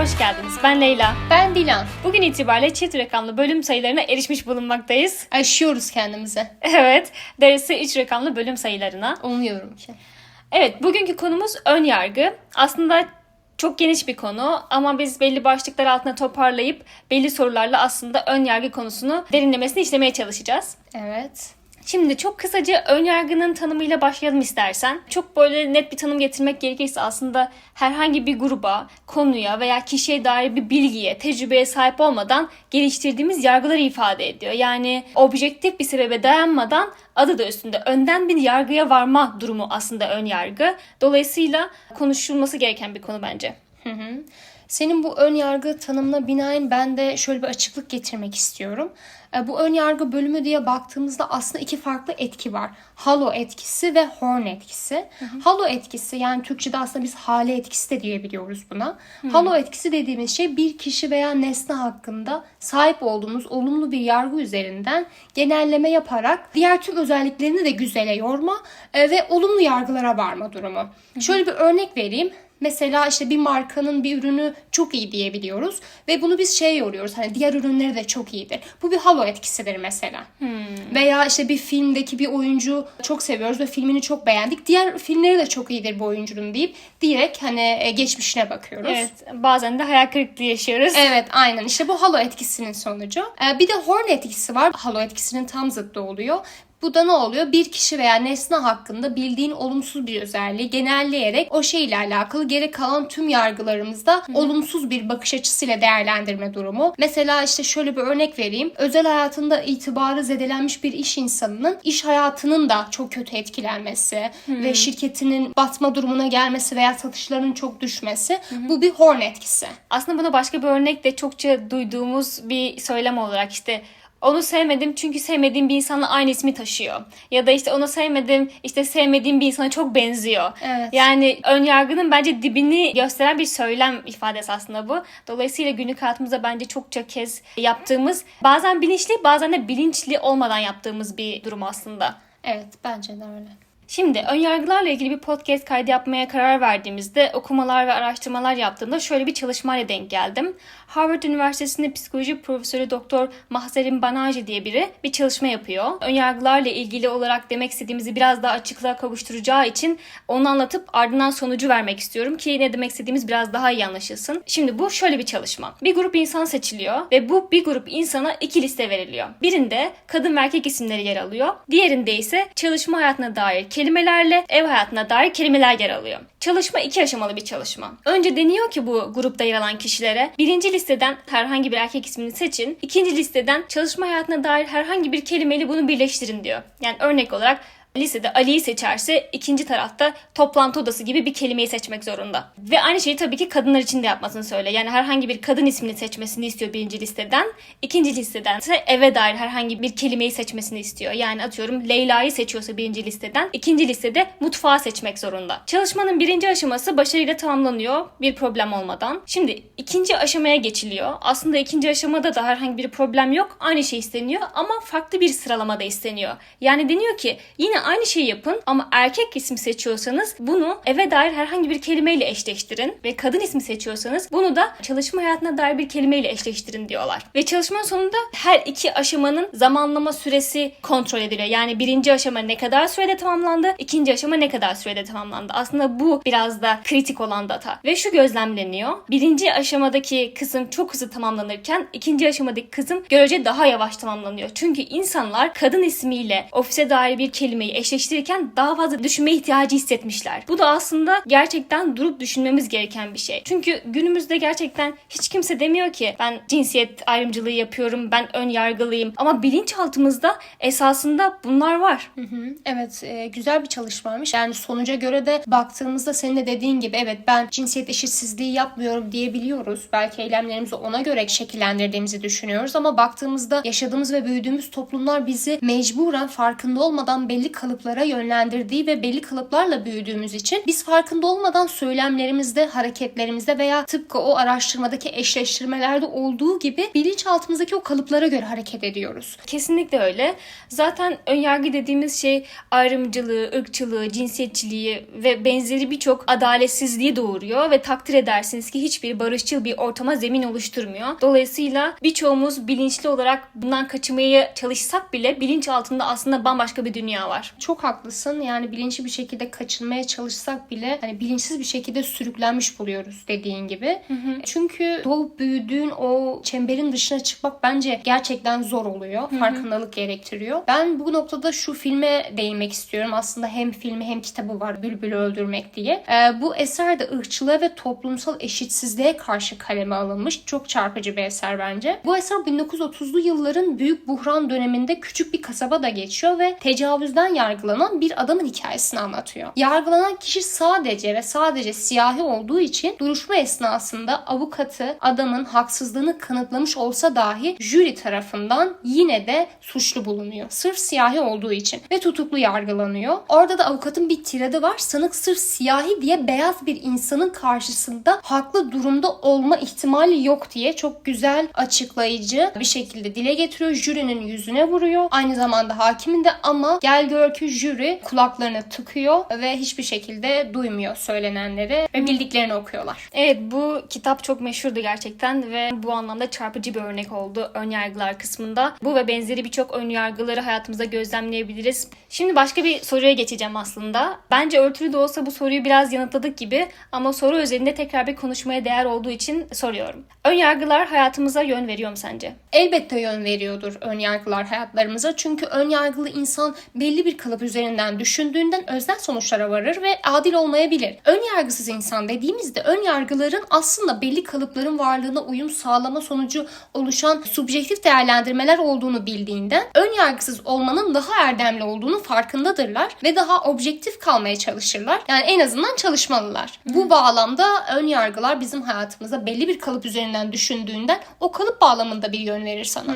hoş geldiniz. Ben Leyla. Ben Dilan. Bugün itibariyle çift rakamlı bölüm sayılarına erişmiş bulunmaktayız. Aşıyoruz kendimizi. Evet, derisi 3 rakamlı bölüm sayılarına. Umuyorum ki. Evet, bugünkü konumuz ön yargı. Aslında çok geniş bir konu ama biz belli başlıklar altına toparlayıp belli sorularla aslında ön yargı konusunu derinlemesine işlemeye çalışacağız. Evet. Şimdi çok kısaca ön yargının tanımıyla başlayalım istersen. Çok böyle net bir tanım getirmek gerekirse aslında herhangi bir gruba, konuya veya kişiye dair bir bilgiye, tecrübeye sahip olmadan geliştirdiğimiz yargıları ifade ediyor. Yani objektif bir sebebe dayanmadan adı da üstünde önden bir yargıya varma durumu aslında ön yargı. Dolayısıyla konuşulması gereken bir konu bence. Hı hı. Senin bu ön yargı tanımına binaen ben de şöyle bir açıklık getirmek istiyorum. E, Bu ön yargı bölümü diye baktığımızda aslında iki farklı etki var. Halo etkisi ve horn etkisi. Halo etkisi yani Türkçe'de aslında biz hale etkisi de diyebiliyoruz buna. Halo etkisi dediğimiz şey bir kişi veya nesne hakkında sahip olduğumuz olumlu bir yargı üzerinden genelleme yaparak diğer tüm özelliklerini de güzele yorma e, ve olumlu yargılara varma durumu. Şöyle bir örnek vereyim. Mesela işte bir markanın bir ürünü çok iyi diyebiliyoruz ve bunu biz şey yoruyoruz hani diğer ürünleri de çok iyidir. Bu bir halo etkisidir mesela. Veya işte bir filmdeki bir oyuncu çok seviyoruz ve filmini çok beğendik. Diğer filmleri de çok iyidir bu oyuncunun deyip direkt hani e, geçmişine bakıyoruz. Evet, bazen de hayal kırıklığı yaşıyoruz. Evet aynen işte bu halo etkisinin sonucu. Ee, bir de horn etkisi var. Halo etkisinin tam zıttı oluyor. Bu da ne oluyor? Bir kişi veya nesne hakkında bildiğin olumsuz bir özelliği genelleyerek o şeyle alakalı geri kalan tüm yargılarımızda olumsuz bir bakış açısıyla değerlendirme durumu. Mesela işte şöyle bir örnek vereyim. Özel hayatında itibarı zedelenmiş bir iş insanının iş hayatının da çok kötü etkilenmesi ve şirketinin batma durumuna gelmesi veya satışlarının çok düşmesi bu bir horn etkisi. Aslında buna başka bir örnek de çokça duyduğumuz bir söylem olarak işte onu sevmedim çünkü sevmediğim bir insanla aynı ismi taşıyor. Ya da işte onu sevmedim işte sevmediğim bir insana çok benziyor. Evet. Yani ön yargının bence dibini gösteren bir söylem ifadesi aslında bu. Dolayısıyla günlük hayatımızda bence çokça kez yaptığımız bazen bilinçli bazen de bilinçli olmadan yaptığımız bir durum aslında. Evet bence de öyle. Şimdi önyargılarla ilgili bir podcast kaydı yapmaya karar verdiğimizde okumalar ve araştırmalar yaptığımda şöyle bir çalışmayla denk geldim. Harvard Üniversitesi'nde psikoloji profesörü Doktor Mahzarin Banaji diye biri bir çalışma yapıyor. Önyargılarla ilgili olarak demek istediğimizi biraz daha açıklığa kavuşturacağı için onu anlatıp ardından sonucu vermek istiyorum ki ne demek istediğimiz biraz daha iyi anlaşılsın. Şimdi bu şöyle bir çalışma. Bir grup insan seçiliyor ve bu bir grup insana iki liste veriliyor. Birinde kadın ve erkek isimleri yer alıyor. Diğerinde ise çalışma hayatına dair kelimelerle ev hayatına dair kelimeler yer alıyor. Çalışma iki aşamalı bir çalışma. Önce deniyor ki bu grupta yer alan kişilere birinci listeden herhangi bir erkek ismini seçin. ikinci listeden çalışma hayatına dair herhangi bir kelimeyle bunu birleştirin diyor. Yani örnek olarak Listede Ali'yi seçerse ikinci tarafta toplantı odası gibi bir kelimeyi seçmek zorunda. Ve aynı şeyi tabii ki kadınlar için de yapmasını söyle. Yani herhangi bir kadın ismini seçmesini istiyor birinci listeden. İkinci listeden ise eve dair herhangi bir kelimeyi seçmesini istiyor. Yani atıyorum Leyla'yı seçiyorsa birinci listeden ikinci listede mutfağı seçmek zorunda. Çalışmanın birinci aşaması başarıyla tamamlanıyor bir problem olmadan. Şimdi ikinci aşamaya geçiliyor. Aslında ikinci aşamada da herhangi bir problem yok. Aynı şey isteniyor ama farklı bir sıralamada isteniyor. Yani deniyor ki yine aynı şeyi yapın ama erkek isim seçiyorsanız bunu eve dair herhangi bir kelimeyle eşleştirin ve kadın ismi seçiyorsanız bunu da çalışma hayatına dair bir kelimeyle eşleştirin diyorlar. Ve çalışmanın sonunda her iki aşamanın zamanlama süresi kontrol ediliyor. Yani birinci aşama ne kadar sürede tamamlandı, ikinci aşama ne kadar sürede tamamlandı. Aslında bu biraz da kritik olan data. Ve şu gözlemleniyor. Birinci aşamadaki kısım çok hızlı tamamlanırken ikinci aşamadaki kısım görece daha yavaş tamamlanıyor. Çünkü insanlar kadın ismiyle ofise dair bir kelimeyi eşleştirirken daha fazla düşünme ihtiyacı hissetmişler. Bu da aslında gerçekten durup düşünmemiz gereken bir şey. Çünkü günümüzde gerçekten hiç kimse demiyor ki ben cinsiyet ayrımcılığı yapıyorum, ben ön yargılıyım. Ama bilinçaltımızda esasında bunlar var. Evet e, güzel bir çalışmaymış. Yani sonuca göre de baktığımızda senin de dediğin gibi evet ben cinsiyet eşitsizliği yapmıyorum diyebiliyoruz. Belki eylemlerimizi ona göre şekillendirdiğimizi düşünüyoruz ama baktığımızda yaşadığımız ve büyüdüğümüz toplumlar bizi mecburen farkında olmadan belli kalıplara yönlendirdiği ve belli kalıplarla büyüdüğümüz için biz farkında olmadan söylemlerimizde, hareketlerimizde veya tıpkı o araştırmadaki eşleştirmelerde olduğu gibi bilinçaltımızdaki o kalıplara göre hareket ediyoruz. Kesinlikle öyle. Zaten önyargı dediğimiz şey ayrımcılığı, ırkçılığı, cinsiyetçiliği ve benzeri birçok adaletsizliği doğuruyor ve takdir edersiniz ki hiçbir barışçıl bir ortama zemin oluşturmuyor. Dolayısıyla birçoğumuz bilinçli olarak bundan kaçınmaya çalışsak bile bilinç altında aslında bambaşka bir dünya var. Çok haklısın. Yani bilinçli bir şekilde kaçınmaya çalışsak bile hani bilinçsiz bir şekilde sürüklenmiş buluyoruz dediğin gibi. Çünkü doğup büyüdüğün o çemberin dışına çıkmak bence gerçekten zor oluyor. Farkındalık gerektiriyor. Ben bu noktada şu filme değinmek istiyorum. Aslında hem filmi hem kitabı var Bülbül'ü Öldürmek diye. Ee, bu eser de ırkçılığa ve toplumsal eşitsizliğe karşı kaleme alınmış. Çok çarpıcı bir eser bence. Bu eser 1930'lu yılların büyük buhran döneminde küçük bir kasabada geçiyor ve tecavüzden yargılanan bir adamın hikayesini anlatıyor. Yargılanan kişi sadece ve sadece siyahi olduğu için duruşma esnasında avukatı adamın haksızlığını kanıtlamış olsa dahi jüri tarafından yine de suçlu bulunuyor. Sırf siyahi olduğu için ve tutuklu yargılanıyor. Orada da avukatın bir tiradı var. Sanık sırf siyahi diye beyaz bir insanın karşısında haklı durumda olma ihtimali yok diye çok güzel açıklayıcı bir şekilde dile getiriyor. Jürinin yüzüne vuruyor. Aynı zamanda hakimin de ama gel gör ki jüri kulaklarını tıkıyor ve hiçbir şekilde duymuyor söylenenleri ve bildiklerini okuyorlar. Evet bu kitap çok meşhurdu gerçekten ve bu anlamda çarpıcı bir örnek oldu önyargılar kısmında. Bu ve benzeri birçok önyargıları hayatımızda gözlemleyebiliriz. Şimdi başka bir soruya geçeceğim aslında. Bence örtülü de olsa bu soruyu biraz yanıtladık gibi ama soru üzerinde tekrar bir konuşmaya değer olduğu için soruyorum. Önyargılar hayatımıza yön veriyor mu sence? Elbette yön veriyordur ön yargılar hayatlarımıza. Çünkü ön yargılı insan belli bir kalıp üzerinden düşündüğünden öznel sonuçlara varır ve adil olmayabilir. Ön yargısız insan dediğimizde ön yargıların aslında belli kalıpların varlığına uyum sağlama sonucu oluşan subjektif değerlendirmeler olduğunu bildiğinden ön yargısız olmanın daha erdemli olduğunu farkındadırlar ve daha objektif kalmaya çalışırlar. Yani en azından çalışmalılar. Bu bağlamda ön yargılar bizim hayatımıza belli bir kalıp üzerinden düşündüğünden o kalıp bağlamında bir yön verir sana.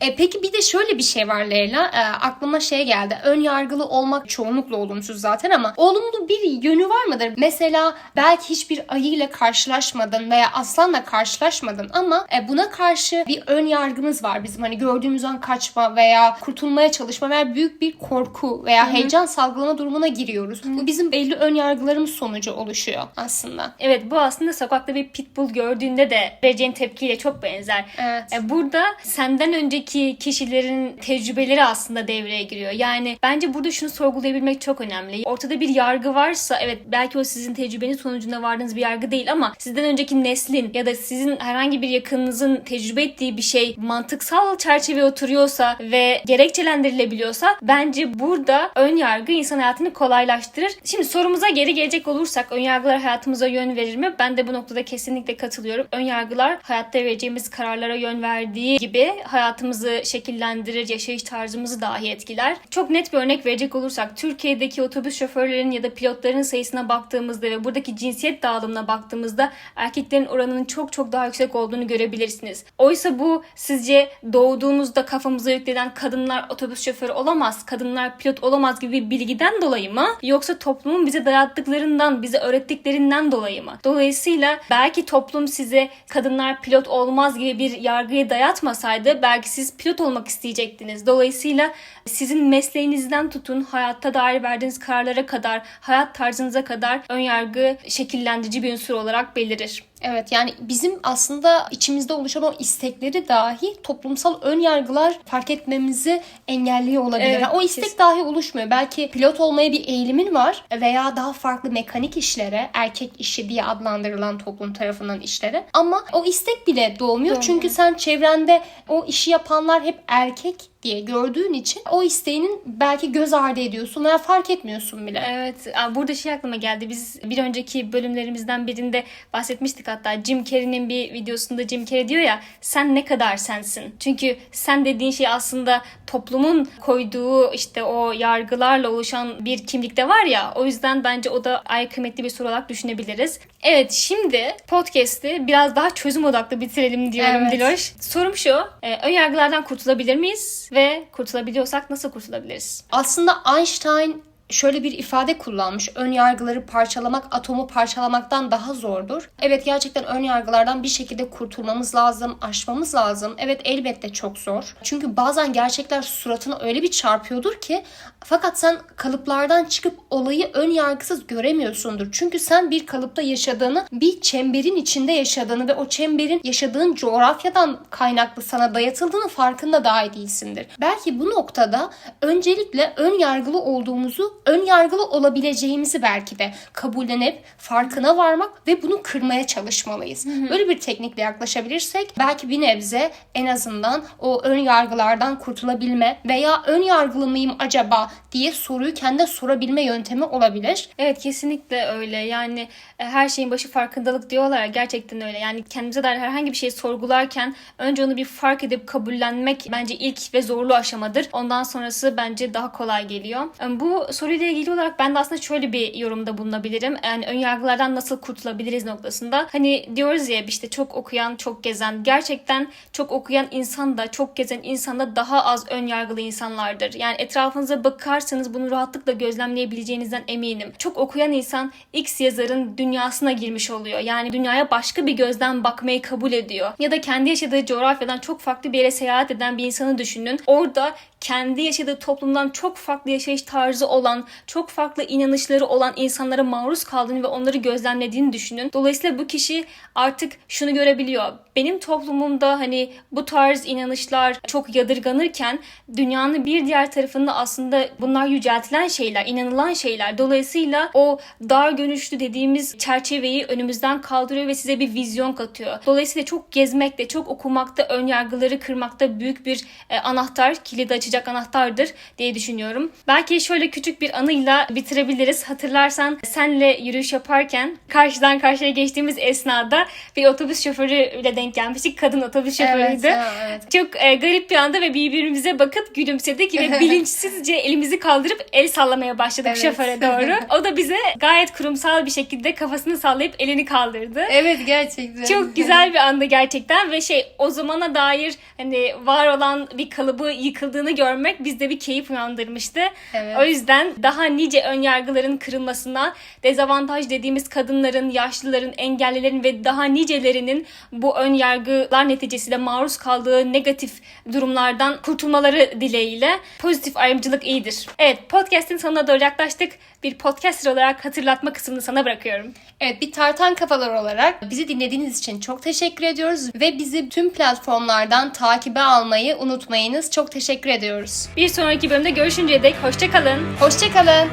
E, peki bir de şöyle bir şey var Leyla. E, aklıma şey geldi. Ön yargılı olmak çoğunlukla olumsuz zaten ama olumlu bir yönü var mıdır? Mesela belki hiçbir ayıyla karşılaşmadın veya aslanla karşılaşmadın ama e, buna karşı bir ön yargımız var bizim. Hani gördüğümüz an kaçma veya kurtulmaya çalışma veya büyük bir korku veya heyecan salgılama durumuna giriyoruz. Bu bizim belli ön yargılarımız sonucu oluşuyor aslında. Evet bu aslında sokakta bir pitbull gördüğünde de vereceğin tepkiyle çok benzer. Evet. E, Burada senden önceki kişilerin tecrübeleri aslında devreye giriyor. Yani bence burada şunu sorgulayabilmek çok önemli. Ortada bir yargı varsa evet belki o sizin tecrübenin sonucunda vardığınız bir yargı değil ama sizden önceki neslin ya da sizin herhangi bir yakınınızın tecrübe ettiği bir şey mantıksal çerçeveye oturuyorsa ve gerekçelendirilebiliyorsa bence burada ön yargı insan hayatını kolaylaştırır. Şimdi sorumuza geri gelecek olursak ön yargılar hayatımıza yön verir mi? Ben de bu noktada kesinlikle katılıyorum. Ön yargılar hayatta vereceğimiz kararlara yön verdiği gibi hayatımızı şekillendirir, yaşayış tarzımızı dahi etkiler. Çok net bir örnek verecek olursak Türkiye'deki otobüs şoförlerinin ya da pilotların sayısına baktığımızda ve buradaki cinsiyet dağılımına baktığımızda erkeklerin oranının çok çok daha yüksek olduğunu görebilirsiniz. Oysa bu sizce doğduğumuzda kafamıza yüklenen kadınlar otobüs şoförü olamaz, kadınlar pilot olamaz gibi bir bilgiden dolayı mı? Yoksa toplumun bize dayattıklarından, bize öğrettiklerinden dolayı mı? Dolayısıyla belki toplum size kadınlar pilot olmaz gibi bir yargıyı dayatmasaydı belki siz pilot olmak isteyecektiniz. Dolayısıyla sizin mesleğinizden tutun hayatta dair verdiğiniz kararlara kadar, hayat tarzınıza kadar önyargı şekillendirici bir unsur olarak belirir. Evet yani bizim aslında içimizde oluşan o istekleri dahi toplumsal ön yargılar fark etmemizi engelliyor olabilir. Evet, Yani o istek kesin. dahi oluşmuyor. Belki pilot olmaya bir eğilimin var veya daha farklı mekanik işlere, erkek işi diye adlandırılan toplum tarafından işlere. Ama o istek bile doğmuyor. Doğmuyor. Çünkü sen çevrende o işi yapanlar hep erkek diye gördüğün için o isteğinin belki göz ardı ediyorsun veya fark etmiyorsun bile. Evet, burada şey aklıma geldi. Biz bir önceki bölümlerimizden birinde bahsetmiştik hatta Jim Carrey'nin bir videosunda Jim Carrey diyor ya sen ne kadar sensin. Çünkü sen dediğin şey aslında toplumun koyduğu işte o yargılarla oluşan bir kimlikte var ya o yüzden bence o da ay kıymetli bir soru olarak düşünebiliriz. Evet şimdi podcast'i biraz daha çözüm odaklı bitirelim diyorum Evet. Diloş. Sorum şu e, ön yargılardan kurtulabilir miyiz ve kurtulabiliyorsak nasıl kurtulabiliriz? Aslında Einstein şöyle bir ifade kullanmış. Ön yargıları parçalamak atomu parçalamaktan daha zordur. Evet gerçekten ön yargılardan bir şekilde kurtulmamız lazım, aşmamız lazım. Evet elbette çok zor. Çünkü bazen gerçekler suratına öyle bir çarpıyordur ki fakat sen kalıplardan çıkıp olayı ön yargısız göremiyorsundur. Çünkü sen bir kalıpta yaşadığını, bir çemberin içinde yaşadığını ve o çemberin yaşadığın coğrafyadan kaynaklı sana dayatıldığını farkında dahi değilsindir. Belki bu noktada öncelikle ön yargılı olduğumuzu, ön yargılı olabileceğimizi belki de kabullenip farkına varmak ve bunu kırmaya çalışmalıyız. Böyle bir teknikle yaklaşabilirsek belki bir nebze en azından o ön yargılardan kurtulabilme veya ön yargılı mıyım acaba diye soruyu kendine sorabilme yöntemi olabilir. Evet kesinlikle öyle. Yani e, her şeyin başı farkındalık diyorlar gerçekten öyle. Yani kendimize dair herhangi bir şeyi sorgularken önce onu bir fark edip kabullenmek bence ilk ve zorlu aşamadır. Ondan sonrası bence daha kolay geliyor. E, Bu soruyla ilgili olarak ben de aslında şöyle bir yorumda bulunabilirim. Yani ön yargılardan nasıl kurtulabiliriz noktasında. Hani diyoruz ya işte çok okuyan, çok gezen. Gerçekten çok okuyan insan da, çok gezen insan da daha az ön yargılı insanlardır. Yani etrafınıza bakarsanız bunu rahatlıkla gözlemleyebileceğinizden eminim. Çok okuyan insan X yazarın dünyasına girmiş oluyor. Yani dünyaya başka bir gözden bakmayı kabul ediyor. Ya da kendi yaşadığı coğrafyadan çok farklı bir yere seyahat eden bir insanı düşünün. Orada kendi yaşadığı toplumdan çok farklı yaşayış tarzı olan, çok farklı inanışları olan insanlara maruz kaldığını ve onları gözlemlediğini düşünün. Dolayısıyla bu kişi artık şunu görebiliyor. Benim toplumumda hani bu tarz inanışlar çok yadırganırken dünyanın bir diğer tarafında aslında bunlar yüceltilen şeyler, inanılan şeyler. Dolayısıyla o dar görüşlü dediğimiz çerçeveyi önümüzden kaldırıyor ve size bir vizyon katıyor. Dolayısıyla çok gezmekte, çok okumakta, ön yargıları kırmakta büyük bir e, anahtar, kilidi açacak anahtardır diye düşünüyorum. Belki şöyle küçük bir anıyla bitirebiliriz. Hatırlarsan senle yürüyüş yaparken karşıdan karşıya geçtiğimiz esnada bir otobüs şoförüyle denk gelmiştik. Kadın otobüs şoförüydü. Evet, evet. Çok e, garip bir anda ve birbirimize bakıp gülümsedik ve bilinçsizce elimizi kaldırıp el sallamaya başladık Evet. şoföre doğru. O da bize gayet kurumsal bir şekilde kafasını sallayıp elini kaldırdı. Evet gerçekten. Çok güzel bir andı gerçekten ve şey o zamana dair hani var olan bir kalıbı yıkıldığını görmek bizde bir keyif uyandırmıştı. Evet. O yüzden daha nice ön yargıların kırılmasına, dezavantaj dediğimiz kadınların, yaşlıların, engellilerin ve daha nicelerinin bu ön yargılar neticesiyle maruz kaldığı negatif durumlardan kurtulmaları dileğiyle pozitif ayrımcılık iyidir. Evet podcast'in sonuna doğru yaklaştık. Bir podcaster olarak hatırlatma kısmını sana bırakıyorum. Evet bir tartan kafalar olarak bizi dinlediğiniz için çok teşekkür ediyoruz ve bizi tüm platformlardan takibe almayı unutmayınız. Çok teşekkür ediyoruz. Bir sonraki bölümde görüşünceye dek hoşçakalın. Hoşçakalın.